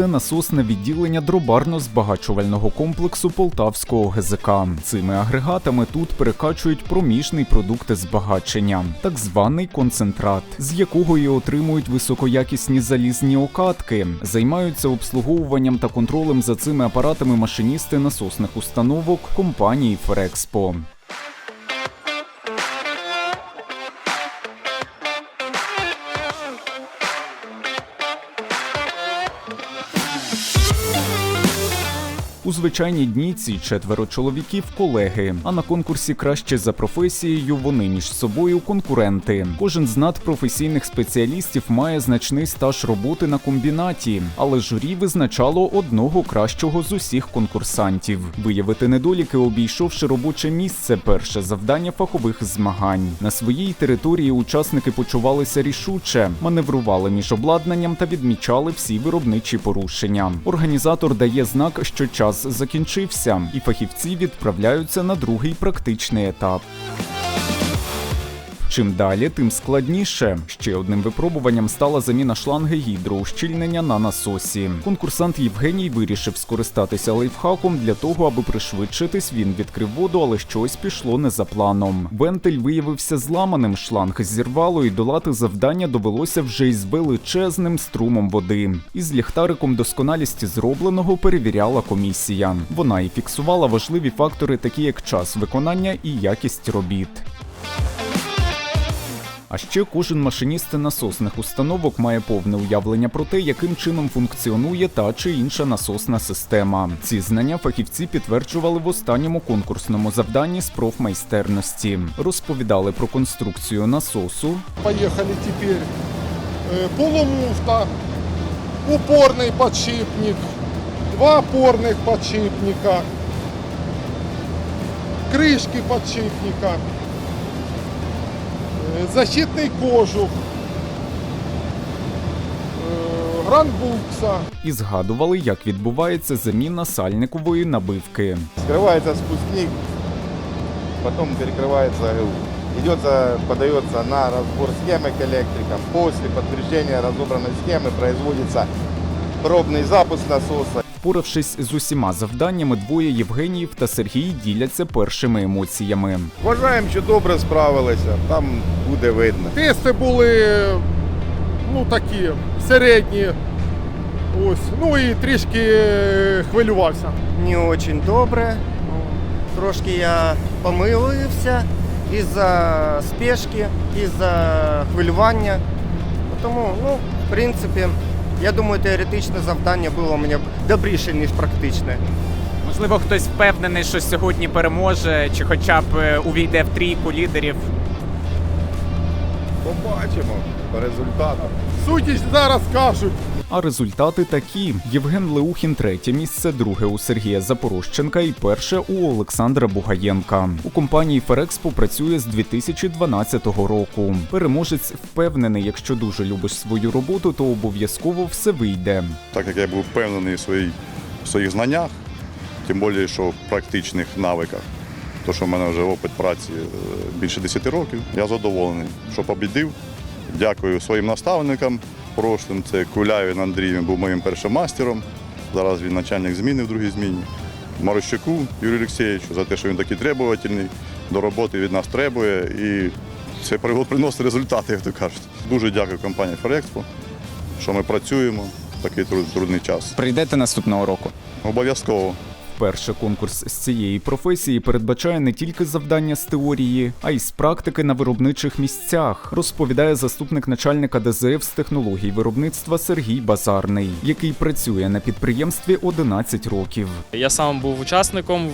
це насосне відділення дробарно-збагачувального комплексу Полтавського ГЗК. Цими агрегатами тут перекачують проміжний продукт збагачення, так званий концентрат, з якого і отримують високоякісні залізні окатки. Займаються обслуговуванням та контролем за цими апаратами машиністи насосних установок компанії Ферекспо. У звичайні дні ці четверо чоловіків колеги. А на конкурсі краще за професією вони між собою конкуренти. Кожен з надпрофесійних спеціалістів має значний стаж роботи на комбінаті, але журі визначало одного кращого з усіх конкурсантів. Виявити недоліки, обійшовши робоче місце, перше завдання фахових змагань. На своїй території учасники почувалися рішуче, маневрували між обладнанням та відмічали всі виробничі порушення. Організатор дає знак, що час закінчився, і фахівці відправляються на другий практичний етап. Чим далі, тим складніше. Ще одним випробуванням стала заміна шланги гідроущільнення на насосі. Конкурсант Євгеній вирішив скористатися лайфхаком для того, аби пришвидшитись. Він відкрив воду, але щось пішло не за планом. Вентиль виявився зламаним, шланг зірвало, і долати завдання довелося вже із величезним струмом води. Із ліхтариком досконалість зробленого перевіряла комісія. Вона і фіксувала важливі фактори, такі як час виконання і якість робіт. А ще кожен машиніст насосних установок має повне уявлення про те, яким чином функціонує та чи інша насосна система. Ці знання фахівці підтверджували в останньому конкурсному завданні з профмайстерності. Розповідали про конструкцію насосу, Поехали теперь. Э, Полумуфта, упорный подшипник, два опорных подшипника, крышки подшипника, э, защитный кожух, э, гранбукса. і згадували, як відбувається заміна сальникової набивки. Скрывается спускник, потом перекрывается ГУ. Идется, подается на разбор схемы к электрикам. После подтверждения разобранной схемы производится пробный запуск насоса. Впоравшись з усіма завданнями, двоє Євгеніїв та Сергій діляться першими емоціями. Вважаємо, що добре справилися, там буде видно. Тести були ну, такі середні. Ось. Ну і трішки е, хвилювався. не очень добре. Трошки я помилився із-за спешки, із-за хвилювання. Тому, ну, в принципі, я думаю, теоретичне завдання було мені добріше, ніж практичне. Можливо, хтось впевнений, що сьогодні переможе, чи хоча б е, увійде в трійку лідерів. Побачимо по результатам. Судді зараз кажуть. А результати такі: Євген Леухін третє місце, друге у Сергія Запорожченка і перше у Олександра Бугаєнка. У компанії Ферекспо працює з 2012 року. Переможець впевнений, якщо дуже любиш свою роботу, то обов'язково все вийде. так як я був впевнений в, своїй, в своїх знаннях, тим більше, що в практичних навиках, то що в мене вже опит праці е, більше 10 років, я задоволений, що побідив. Дякую своїм наставникам прошлим. Це Куляєв Андрій він був моїм першим мастером. Зараз він начальник зміни в другій зміні. Марощаку Юрію Олексійовичу за те, що він такий требувательний, до роботи від нас требує. І це приносить результати, як то кажуть. Дуже дякую компанії Ферекспо, що ми працюємо в такий трудний час. Прийдете наступного року. Обов'язково. Вперше конкурс з цієї професії передбачає не тільки завдання з теорії, а й з практики на виробничих місцях, розповідає заступник начальника ДЗФ з технологій виробництва Сергій Базарний, який працює на підприємстві 11 років. Я сам був учасником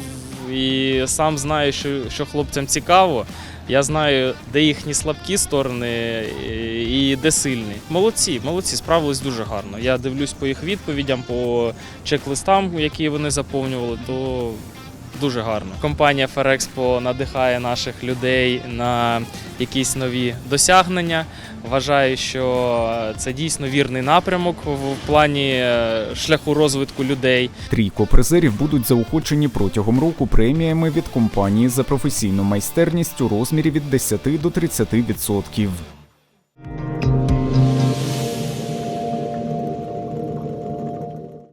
і сам знаю, що, що хлопцям цікаво. Я знаю, де їхні слабкі сторони і- і де сильні. Молодці, молодці, справились дуже гарно. Я дивлюсь по їх відповідям, по чек-листам, які вони заповнювали, то дуже гарно. Компанія Ферекспо надихає наших людей на якісь нові досягнення. Вважаю, що це дійсно вірний напрямок в плані е, шляху розвитку людей. Трійко призерів будуть заохочені протягом року преміями від компанії за професійну майстерність у розмірі від 10 до 30%.